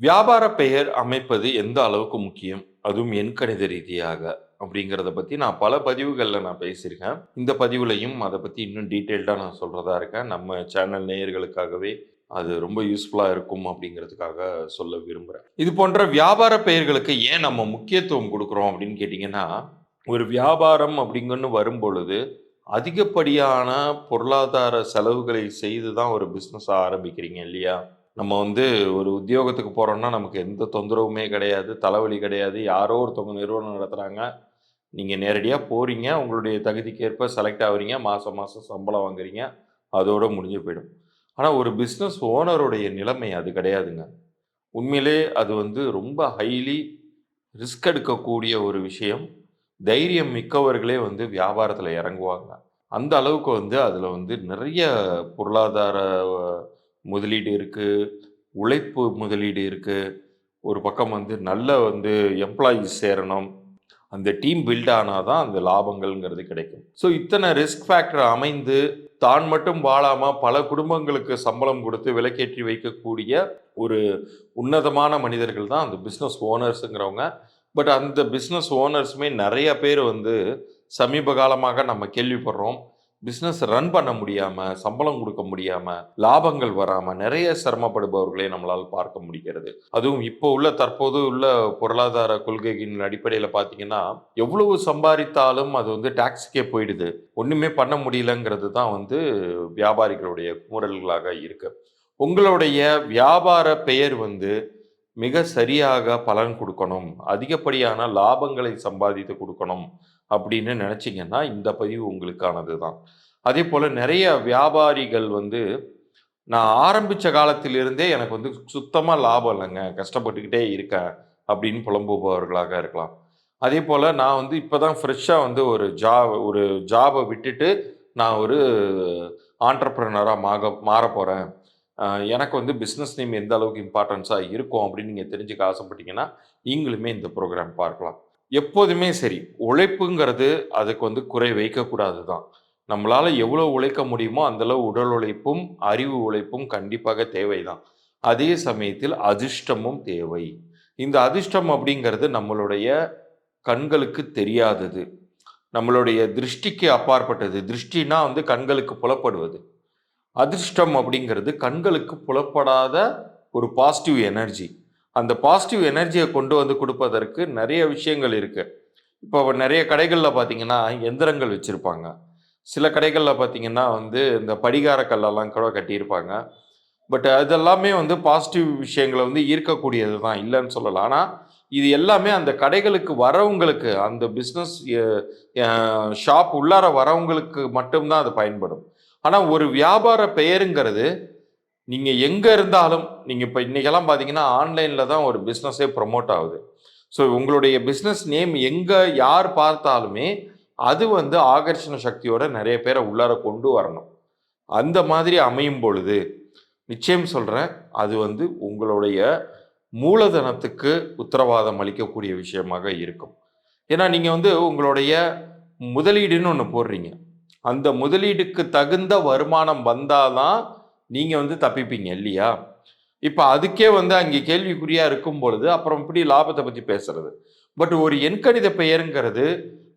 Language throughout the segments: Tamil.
வியாபார பெயர் அமைப்பது எந்த அளவுக்கு முக்கியம்? அதுவும் எண்கணித ரீதியாக அப்படிங்கிறத பற்றி நான் பல பதிவுகளில் நான் பேசியிருக்கேன். இந்த பதிவுலையும் அதை பற்றி இன்னும் டீட்டெயில்டாக நான் சொல்கிறதா இருக்கேன். நம்ம சேனல் நேயர்களுக்காகவே அது ரொம்ப யூஸ்ஃபுல்லாக இருக்கும் அப்படிங்கிறதுக்காக சொல்ல விரும்புகிறேன் இது போன்ற வியாபார பெயர்களுக்கு ஏன் நம்ம முக்கியத்துவம் கொடுக்குறோம் அப்படின்னு கேட்டிங்கன்னா ஒரு வியாபாரம் அப்படிங்கன்னு வரும் பொழுது அதிகப்படியான பொருளாதார செலவுகளை செய்து தான் ஒரு பிஸ்னஸை ஆரம்பிக்கிறீங்க இல்லையா? நம்ம வந்து ஒரு உத்தியோகத்துக்கு போகிறோம்னா நமக்கு எந்த தொந்தரவுமே கிடையாது தலைவலி கிடையாது. யாரோ ஒருத்தவங்க நிறுவனம் நடத்துகிறாங்க நீங்கள் நேரடியாக போகிறீங்க உங்களுடைய தகுதிக்கேற்ப செலக்ட் ஆகுறீங்க மாதம் மாதம் சம்பளம் வாங்குறீங்க. அதோடு முடிஞ்சு போயிடும். ஆனால் ஒரு பிஸ்னஸ் ஓனருடைய நிலைமை அது கிடையாதுங்க. உண்மையிலே அது வந்து ரொம்ப ஹைலி ரிஸ்க் எடுக்கக்கூடிய ஒரு விஷயம். தைரியம் மிக்கவர்களே வந்து வியாபாரத்தில் இறங்குவாங்க. அந்த அளவுக்கு வந்து அதில் வந்து நிறைய பொருளாதார முதலீடு இருக்குது உழைப்பு முதலீடு இருக்குது ஒரு பக்கம் வந்து நல்ல வந்து எம்ப்ளாயீஸ் சேரணும். அந்த டீம் பில்ட் ஆனால் தான் அந்த லாபங்கள்ங்கிறது கிடைக்கும். ஸோ இத்தனை ரிஸ்க் ஃபேக்டர் அமைந்து தான் மட்டும் வாழாமல் பல குடும்பங்களுக்கு சம்பளம் கொடுத்து விலைக்கேற்றி வைக்கக்கூடிய ஒரு உன்னதமான மனிதர்கள் தான் அந்த பிஸ்னஸ் ஓனர்ஸுங்கிறவங்க பட் அந்த பிஸ்னஸ் ஓனர்ஸுமே நிறைய பேர் வந்து சமீப காலமாக நம்ம கேள்விப்படுறோம். பிஸ்னஸ் ரன் பண்ண முடியாமல் சம்பளம் கொடுக்க முடியாமல் லாபங்கள் வராமல் நிறைய சிரமப்படுபவர்களை நம்மளால் பார்க்க முடிகிறது. அதுவும் இப்போ உள்ள தற்போது உள்ள பொருளாதார கொள்கையின் அடிப்படையில் பார்த்தீங்கன்னா எவ்வளவு சம்பாதித்தாலும் அது வந்து டாக்ஸுக்கே போயிடுது. ஒன்றுமே பண்ண முடியலங்கிறது தான் வந்து வியாபாரிகளுடைய குமுறல்களாக இருக்கு. உங்களுடைய வியாபார பெயர் வந்து மிக சரியாக பலன் கொடுக்கணும். அதிகப்படியான லாபங்களை சம்பாதித்து கொடுக்கணும் அப்படின்னு நினச்சிங்கன்னா இந்த பதிவு உங்களுக்கானது தான். அதே போல் நிறைய வியாபாரிகள் வந்து நான் ஆரம்பித்த காலத்திலிருந்தே எனக்கு வந்து சுத்தமாக லாபம் இல்லைங்க. கஷ்டப்பட்டுக்கிட்டே இருக்கேன். அப்படின்னு புலம்புபவர்களாக இருக்கலாம். அதே போல் நான் வந்து இப்போ தான் ஃப்ரெஷ்ஷாக வந்து ஒரு ஜா ஒரு ஜாபை விட்டுட்டு நான் ஒரு ஆண்டர்ப்ரனராக மாக மாற போகிறேன் எனக்கு வந்து பிஸ்னஸ் நேம் எந்த அளவுக்கு இம்பார்ட்டன்ஸாக இருக்கும் அப்படின்னு நீங்கள் தெரிஞ்சுக்க ஆசைப்பட்டீங்கன்னா நீங்களுமே இந்த ப்ரோக்ராம் பார்க்கலாம். எப்போதுமே சரி உழைப்புங்கிறது அதுக்கு வந்து குறை வைக்கக்கூடாது தான். நம்மளால் எவ்வளோ உழைக்க முடியுமோ அந்தளவு உடல் உழைப்பும் அறிவு உழைப்பும் கண்டிப்பாக தேவை தான். அதே சமயத்தில் அதிர்ஷ்டமும் தேவை. இந்த அதிர்ஷ்டம் அப்படிங்கிறது நம்மளுடைய கண்களுக்கு தெரியாதது. நம்மளுடைய திருஷ்டிக்கு அப்பாற்பட்டது. திருஷ்டினா வந்து கண்களுக்கு புலப்படுவது. அதிர்ஷ்டம் அப்படிங்கிறது கண்களுக்கு புலப்படாத ஒரு பாசிட்டிவ் எனர்ஜி அந்த பாசிட்டிவ் எனர்ஜியை கொண்டு வந்து கொடுப்பதற்கு நிறைய விஷயங்கள் இருக்குது இப்போ நிறைய கடைகளில் பார்த்தீங்கன்னா எந்திரங்கள் வச்சுருப்பாங்க. சில கடைகளில் பார்த்தீங்கன்னா வந்து இந்த படிகார கல்லெல்லாம் கூட கட்டியிருப்பாங்க. பட் அதெல்லாமே வந்து பாசிட்டிவ் விஷயங்களை வந்து ஈர்க்கக்கூடியது தான் இல்லைன்னு சொல்லலாம். ஆனால் இது எல்லாமே அந்த கடைகளுக்கு வரவங்களுக்கு அந்த பிஸ்னஸ் ஷாப் உள்ளார வரவங்களுக்கு மட்டும்தான் அது பயன்படும். ஆனால் ஒரு வியாபார பெயருங்கிறது நீங்கள் எங்கே இருந்தாலும் நீங்கள் இப்போ இன்றைக்கெல்லாம் பார்த்தீங்கன்னா ஆன்லைனில் தான் ஒரு பிஸ்னஸே ப்ரொமோட் ஆகுது. ஸோ உங்களுடைய பிஸ்னஸ் நேம் எங்கே யார் பார்த்தாலுமே அது வந்து ஆகர்ஷண சக்தியோட நிறைய பேரை உள்ளார கொண்டு வரணும். அந்த மாதிரி அமையும் பொழுது நிச்சயம் சொல்கிறேன் அது வந்து உங்களுடைய மூலதனத்துக்கு உத்தரவாதம் அளிக்கக்கூடிய விஷயமாக இருக்கும். ஏன்னா நீங்கள் வந்து உங்களுடைய முதலீடுன்னு ஒன்று போடுறீங்க. அந்த முதலீடுக்கு தகுந்த வருமானம் வந்தாதான் நீங்கள் வந்து தப்பிப்பீங்க இல்லையா? இப்போ அதுக்கே வந்து அங்கே கேள்விக்குறியாக இருக்கும் பொழுது அப்புறம் இப்படி லாபத்தை பற்றி பேசுறது. பட் ஒரு எண்கணித பெயருங்கிறது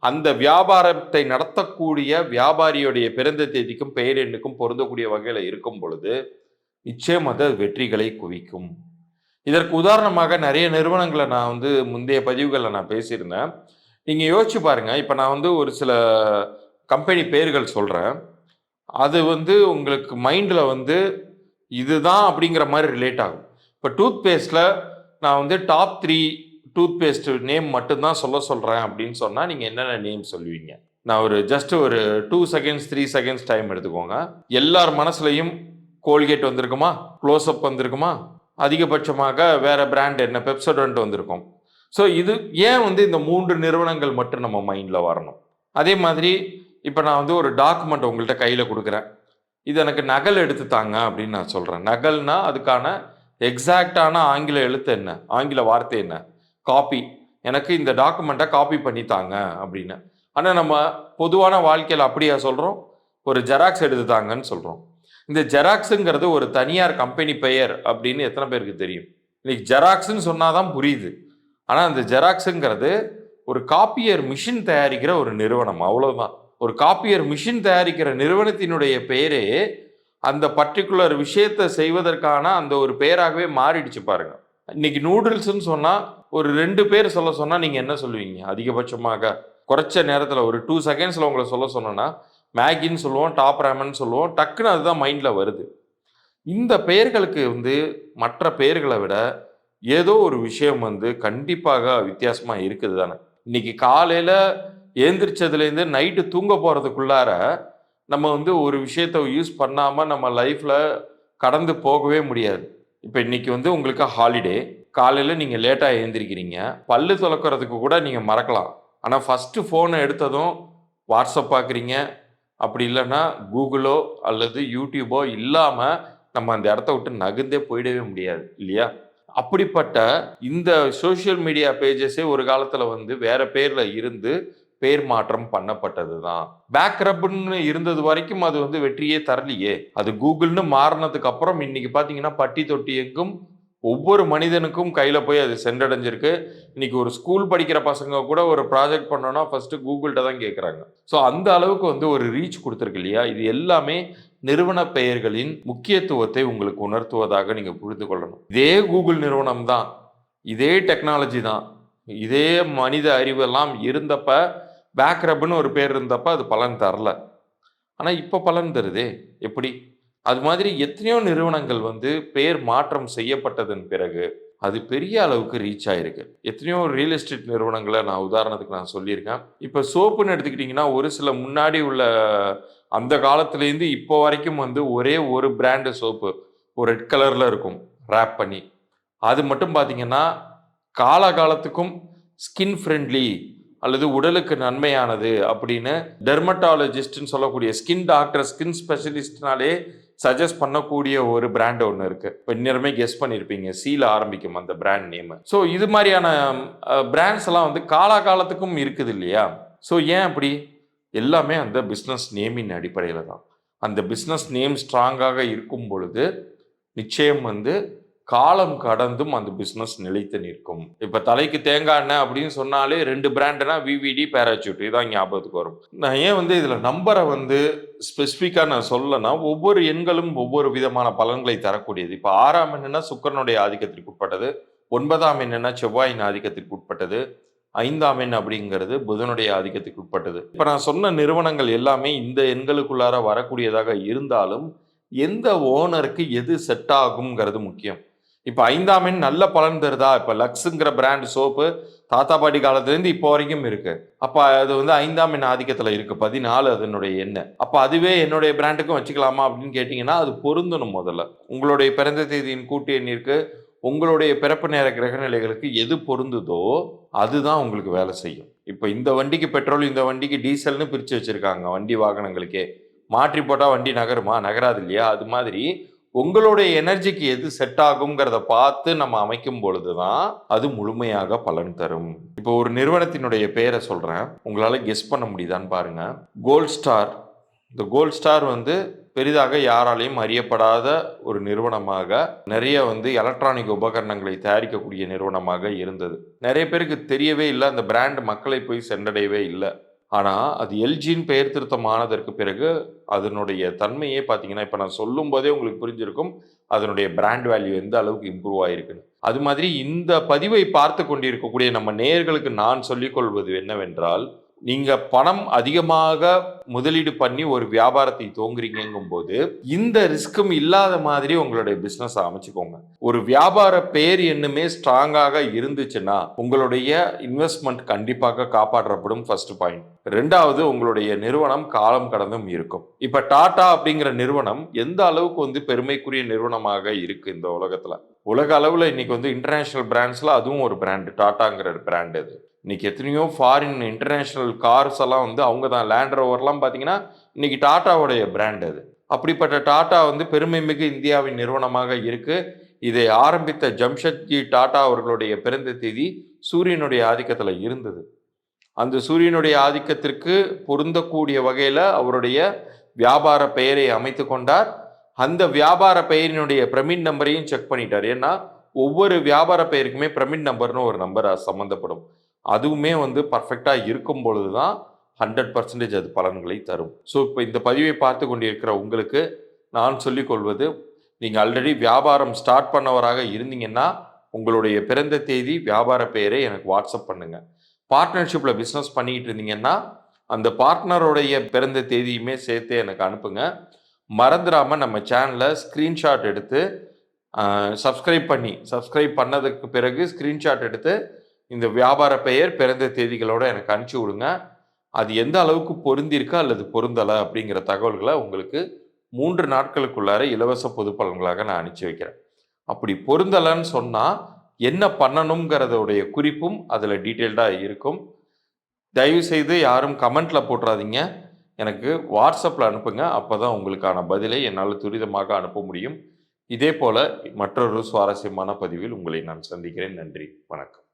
அந்த வியாபாரத்தை நடத்தக்கூடிய வியாபாரியுடைய பிறந்த தேதிக்கும் பெயர் எண்ணுக்கும் பொருந்தக்கூடிய வகையில் இருக்கும் பொழுது நிச்சயம் அது வெற்றிகளை குவிக்கும். இதற்கு உதாரணமாக நிறைய நிறுவனங்களை நான் வந்து முந்தைய பதிவுகளில் நான் பேசியிருந்தேன். நீங்கள் யோசிச்சு பாருங்கள் இப்போ நான் வந்து ஒரு சில கம்பெனி பேர்கள் சொல்கிறேன் அது வந்து உங்களுக்கு மைண்டில் வந்து இதுதான் அப்படிங்கிற மாதிரி ரிலேட் ஆகும். இப்போ டூத் பேஸ்ட்டில் நான் வந்து top three toothpaste name மட்டும்தான் சொல்ல சொல்கிறேன் அப்படின்னு சொன்னால் நீங்கள் என்னென்ன நேம் சொல்லுவீங்க? நான் ஒரு ஜஸ்ட் ஒரு two seconds three seconds time எடுத்துக்கோங்க. எல்லார் மனசுலையும் கோல்கேட் வந்திருக்குமா? க்ளோஸ்அப் வந்திருக்குமா? அதிகபட்சமாக வேறு பிராண்ட் என்ன? பெப்சோடன்ட் வந்திருக்கும். ஸோ இது ஏன் வந்து இந்த மூன்று நிறுவனங்கள் மட்டும் நம்ம மைண்டில் வரணும்? அதே மாதிரி இப்போ நான் வந்து ஒரு டாக்குமெண்ட் உங்கள்கிட்ட கையில் கொடுக்குறேன். இது எனக்கு நகல் எடுத்து தாங்க அப்படின்னு நான் சொல்கிறேன் நகல்னா அதுக்கான எக்ஸாக்டான ஆங்கில எழுத்து என்ன? ஆங்கில வார்த்தை என்ன? காப்பி எனக்கு இந்த டாக்குமெண்ட்டை காப்பி பண்ணி தாங்க அப்படின்னு. ஆனால் நம்ம பொதுவான வாழ்க்கையில் அப்படியா சொல்கிறோம் ஒரு ஜெராக்ஸ் எடுத்து தாங்கன்னு சொல்கிறோம் இந்த ஜெராக்ஸுங்கிறது ஒரு தனியார் கம்பெனி பெயர் அப்படின்னு எத்தனை பேருக்கு தெரியும்? இன்னைக்கு ஜெராக்ஸ்ன்னு சொன்னால் தான் புரியுது. ஆனால் அந்த ஜெராக்ஸுங்கிறது ஒரு காப்பியர் மிஷின் தயாரிக்கிற ஒரு நிறுவனம். அவ்வளோதான் ஒரு காப்பியர் மிஷின் தயாரிக்கிற நிறுவனத்தினுடைய பெயரே அந்த பர்டிகுலர் விஷயத்தை செய்வதற்கான அந்த ஒரு பெயராகவே மாறிடுச்சு பாருங்க. இன்னைக்கு நூடுல்ஸ்ன்னு சொன்னா ஒரு ரெண்டு பேர் சொல்ல சொன்னா நீங்க என்ன சொல்லுவீங்க? அதிகபட்சமாக குறைச்ச நேரத்தில் ஒரு டூ செகண்ட்ஸில் உங்களை சொல்ல சொன்னோன்னா மேகின்னு சொல்லுவோம் டாப் ரேமன் சொல்லுவோம் டக்குன்னு அதுதான் மைண்டில் வருது. இந்த பெயர்களுக்கு வந்து மற்ற பெயர்களை விட ஏதோ ஒரு விஷயம் வந்து கண்டிப்பாக வித்தியாசமாக இருக்குது தானே. இன்னைக்கு காலையில் ஏந்திரிச்சதுலேருந்து நைட்டு தூங்க போகிறதுக்குள்ளார நம்ம வந்து ஒரு விஷயத்த யூஸ் பண்ணாமல் நம்ம லைஃப்பில் கடந்து போகவே முடியாது. இப்போ இன்றைக்கி வந்து உங்களுக்கு ஹாலிடே காலையில் நீங்கள் லேட்டாக எழுந்திரிக்கிறீங்க பல்லு துளக்கிறதுக்கு கூட நீங்கள் மறக்கலாம். ஆனால் ஃபஸ்ட்டு ஃபோனை எடுத்ததும் வாட்ஸ்அப் பார்க்குறீங்க அப்படி இல்லைன்னா கூகுளோ அல்லது யூடியூபோ இல்லாமல் நம்ம அந்த இடத்த விட்டு நகர்ந்தே போயிடவே முடியாது இல்லையா? அப்படிப்பட்ட இந்த சோஷியல் மீடியா பேஜஸே ஒரு காலத்தில் வந்து வேறு பேரில் இருந்து பேர் மாற்றம் பண்ணப்பட்டது தான் பேக்ரப்னு இருந்தது வரைக்கும் அது வந்து வெற்றியே தரலையே. அது கூகுள்னு மாறினதுக்கு அப்புறம் இன்னைக்கு பார்த்தீங்கன்னா பட்டி தொட்டி எங்கும் ஒவ்வொரு மனிதனுக்கும் கையில் போய் அது சென்றடைஞ்சிருக்கு. இன்னைக்கு ஒரு ஸ்கூல் படிக்கிற பசங்க கூட ஒரு ப்ராஜெக்ட் பண்ணோன்னா ஃபஸ்ட்டு கூகுள்கிட்ட தான் கேட்குறாங்க ஸோ அந்த அளவுக்கு வந்து ஒரு ரீச் கொடுத்துருக்கு இல்லையா? இது எல்லாமே நிறுவன பெயர்களின் முக்கியத்துவத்தை உங்களுக்கு உணர்த்துவதாக நீங்கள் புரிந்து கொள்ளணும். இதே கூகுள் நிறுவனம் தான். இதே டெக்னாலஜி தான். இதே மனித அறிவெல்லாம் இருந்தப்ப பேக்ரப்னு ஒரு பேர் இருந்தப்ப அது பலன் தரல. ஆனால் இப்போ பலன் தருதே. எப்படி? அது மாதிரி எத்தனையோ நிறுவனங்கள் வந்து பேர் மாற்றம் செய்யப்பட்டதன் பிறகு அது பெரிய அளவுக்கு ரீச் ஆயிருக்கு. எத்தனையோ ரியல் எஸ்டேட் நிறுவனங்களை நான் உதாரணத்துக்கு நான் சொல்லியிருக்கேன். இப்போ சோப்புன்னு எடுத்துக்கிட்டிங்கன்னா ஒரு சில முன்னாடி உள்ள அந்த காலத்துலேருந்து இப்போ வரைக்கும் வந்து ஒரே ஒரு பிராண்டு சோப்பு ஒரு ரெட் கலரில் இருக்கும் ரேப் பண்ணி. அது மட்டும் பார்த்தீங்கன்னா காலகாலத்துக்கும் ஸ்கின் ஃப்ரெண்ட்லி அல்லது உடலுக்கு நன்மையானது அப்படின்னு டெர்மட்டாலஜிஸ்ட்னு சொல்லக்கூடிய ஸ்கின் டாக்டர் ஸ்கின் ஸ்பெஷலிஸ்ட்னாலே சஜஸ்ட் பண்ணக்கூடிய ஒரு பிராண்ட் ஒன்று இருக்குது இப்போ நேரமே கெஸ் பண்ணியிருப்பீங்க சீல ஆரம்பிக்கும் அந்த பிராண்ட் நேமு ஸோ இது மாதிரியான பிராண்ட்ஸ் எல்லாம் வந்து காலாகாலத்துக்கும் இருக்குது இல்லையா? ஸோ ஏன் அப்படி? எல்லாமே அந்த பிஸ்னஸ் நேமின் அடிப்படையில் தான். அந்த பிஸ்னஸ் நேம் ஸ்ட்ராங்காக இருக்கும் பொழுது நிச்சயம் வந்து காலம் கடந்தும் அந்த பிஸ்னஸ் நிலைத்து நிற்கும். இப்போ தலைக்கு தேங்காய் எண்ணெய் அப்படின்னு சொன்னாலே ரெண்டு பிராண்டுனா விவிடி பேராச்சூட் இதான் ஞாபகத்துக்கு வரும். நான் ஏன் வந்து இதில் நம்பரை வந்து ஸ்பெசிஃபிக்காக நான் சொல்லனா ஒவ்வொரு எண்களும் ஒவ்வொரு விதமான பலன்களை தரக்கூடியது. இப்போ ஆறாம் எண்ணுனா சுக்கரனுடைய ஆதிக்கத்திற்கு உட்பட்டது. ஒன்பதாம் எண்ணுனா செவ்வாயின் ஆதிக்கத்திற்கு உட்பட்டது. ஐந்தாம் எண் அப்படிங்கிறது புதனுடைய ஆதிக்கத்துக்கு உட்பட்டது. இப்போ நான் சொன்ன நிறுவனங்கள் எல்லாமே இந்த எண்களுக்குள்ளார வரக்கூடியதாக இருந்தாலும் எந்த ஓனருக்கு எது செட் ஆகுங்கிறது முக்கியம். இப்போ ஐந்தாம் எண் நல்ல பலன் தருதா? இப்போ லக்ஸுங்கிற பிராண்ட் சோப்பு தாத்தா பாட்டி காலத்துலேருந்து இப்போ வரைக்கும் இருக்கு. அப்போ அது வந்து ஐந்தாம் எண் ஆதிக்கத்தில் இருக்கு. பதினாலு அதனுடைய எண்ணெய் அப்போ அதுவே என்னுடைய பிராண்டுக்கும் வச்சுக்கலாமா அப்படின்னு கேட்டிங்கன்னா அது பொருந்தணும் முதல்ல. உங்களுடைய பிறந்த தேதியின் கூட்டு எண்ணிற்கு உங்களுடைய பிறப்பு நேர கிரகநிலைகளுக்கு எது பொருந்துதோ அதுதான் உங்களுக்கு வேலை செய்யும். இப்போ இந்த வண்டிக்கு பெட்ரோல் இந்த வண்டிக்கு டீசல்னு பிரித்து வச்சுருக்காங்க வண்டி வாகனங்களுக்கே. மாற்றி போட்டால் வண்டி நகருமா? நகராது இல்லையா? அது மாதிரி உங்களுடைய எனர்ஜிக்கு எது செட் ஆகுங்கிறத பார்த்து நம்ம அமைக்கும் பொழுது தான் அது முழுமையாக பலன் தரும். இப்போ ஒரு நிறுவனத்தினுடைய பெயரை சொல்கிறேன் உங்களால் கெஸ் பண்ண முடியுதான்னு பாருங்கள் கோல்ட் ஸ்டார் இந்த கோல்ட் ஸ்டார் வந்து பெரிதாக யாராலையும் அறியப்படாத ஒரு நிறுவனமாக நிறைய வந்து எலக்ட்ரானிக் உபகரணங்களை தயாரிக்கக்கூடிய நிறுவனமாக இருந்தது. நிறைய பேருக்கு தெரியவே இல்லை அந்த பிராண்ட் மக்களை போய் சென்றடையவே இல்லை. ஆனால் அது எல்ஜின்னு பெயர் திருத்தம் ஆனதற்கு பிறகு அதனுடைய தன்மையே பார்த்தீங்கன்னா இப்போ நான் சொல்லும் போதே உங்களுக்கு புரிஞ்சிருக்கும் அதனுடைய பிராண்ட் வேல்யூ எந்த அளவுக்கு இம்ப்ரூவ் ஆயிருக்குன்னு. அது மாதிரி இந்த பதிவை பார்த்து கொண்டிருக்கக்கூடிய நம்ம நேர்களுக்கு நான் சொல்லிக்கொள்வது என்னவென்றால் நீங்கள் பணம் அதிகமாக முதலீடு பண்ணி ஒரு வியாபாரத்தை துவங்குறீங்கும் போது இந்த ரிஸ்க்கும் இல்லாத மாதிரி உங்களுடைய பிஸ்னஸ் அமைச்சுக்கோங்க. ஒரு வியாபார பேர் என்னுமே ஸ்ட்ராங்காக இருந்துச்சுன்னா உங்களுடைய இன்வெஸ்ட்மெண்ட் கண்டிப்பாக காப்பாற்றப்படும் ஃபர்ஸ்ட் பாயிண்ட் ரெண்டாவது உங்களுடைய நிறுவனம் காலம் கடந்தும் இருக்கும். இப்போ டாடா அப்படிங்கிற நிறுவனம் எந்த அளவுக்கு வந்து பெருமைக்குரிய நிறுவனமாக இருக்கு இந்த உலகத்தில்? உலக அளவில் இன்னைக்கு வந்து இன்டர்நேஷனல் பிராண்ட்ஸில் அதுவும் ஒரு பிராண்டு டாட்டாங்கிற பிராண்ட் இது இன்னைக்கு எத்தனையோ ஃபாரின் இன்டர்நேஷ்னல் கார்ஸ் எல்லாம் வந்து அவங்க தான் லேண்ட் ரோவர்லாம் பார்த்தீங்கன்னா இன்னைக்கு டாட்டாவுடைய பிராண்ட் அது. அப்படிப்பட்ட டாட்டா வந்து பெருமை மிகு இந்தியாவின் நிறுவனமாக இருக்கு. இதை ஆரம்பித்த ஜம்ஷத்ஜி டாட்டா அவர்களுடைய பிறந்த தேதி சூரியனுடைய ஆதிக்கத்தில் இருந்தது. அந்த சூரியனுடைய ஆதிக்கத்திற்கு பொருந்தக்கூடிய வகையில் அவருடைய வியாபார பெயரை அமைத்து கொண்டார். அந்த வியாபார பெயரினுடைய பிரமிட் நம்பரையும் செக் பண்ணிட்டார். ஏன்னா ஒவ்வொரு வியாபார பெயருக்குமே பிரமிட் நம்பர்னு ஒரு நம்பர் சம்மந்தப்படும் அதுவுமே வந்து பர்ஃபெக்டாக இருக்கும் பொழுது தான் ஹண்ட்ரட் பர்சன்டேஜ் அது பலன்களை தரும். ஸோ இப்போ இந்த பதிவை பார்த்து கொண்டிருக்கிற உங்களுக்கு நான் சொல்லிக் கொள்வது நீங்கள் ஆல்ரெடி வியாபாரம் ஸ்டார்ட் பண்ணவராக இருந்தீங்கன்னா உங்களுடைய பிறந்த தேதி வியாபார பெயரை எனக்கு வாட்ஸ்அப் பண்ணுங்கள் பார்ட்னர்ஷிப்பில் பிஸ்னஸ் பண்ணிக்கிட்டு இருந்தீங்கன்னா அந்த பார்ட்னருடைய பிறந்த தேதியுமே சேர்த்து எனக்கு அனுப்புங்க. மறந்துடாமல் நம்ம சேனலில் ஸ்க்ரீன்ஷாட் எடுத்து சப்ஸ்கிரைப் பண்ணி சப்ஸ்கிரைப் பண்ணதுக்கு பிறகு ஸ்க்ரீன்ஷாட் எடுத்து இந்த வியாபார பெயர் பிறந்த தேதிகளோடு எனக்கு அனுப்பிச்சி விடுங்க. அது எந்த அளவுக்கு பொருந்திருக்கா அல்லது பொருந்தலை அப்படிங்கிற தகவல்களை உங்களுக்கு மூன்று நாட்களுக்குள்ளார இலவச பொது பலன்களாக நான் அனுப்பிச்சி வைக்கிறேன். அப்படி பொருந்தலைன்னு சொன்னால் என்ன பண்ணணுங்கிறதோடைய குறிப்பும் அதில் டீட்டெயில்டாக இருக்கும். தயவுசெய்து யாரும் கமெண்ட்டில் போட்டுறாதீங்க. எனக்கு வாட்ஸ்அப்பில் அனுப்புங்க. அப்போ தான் உங்களுக்கான பதிலை என்னால் துரிதமாக அனுப்ப முடியும். இதே போல் மற்றொரு சுவாரஸ்யமான பதிவில் உங்களை நான் சந்திக்கிறேன். நன்றி. வணக்கம்.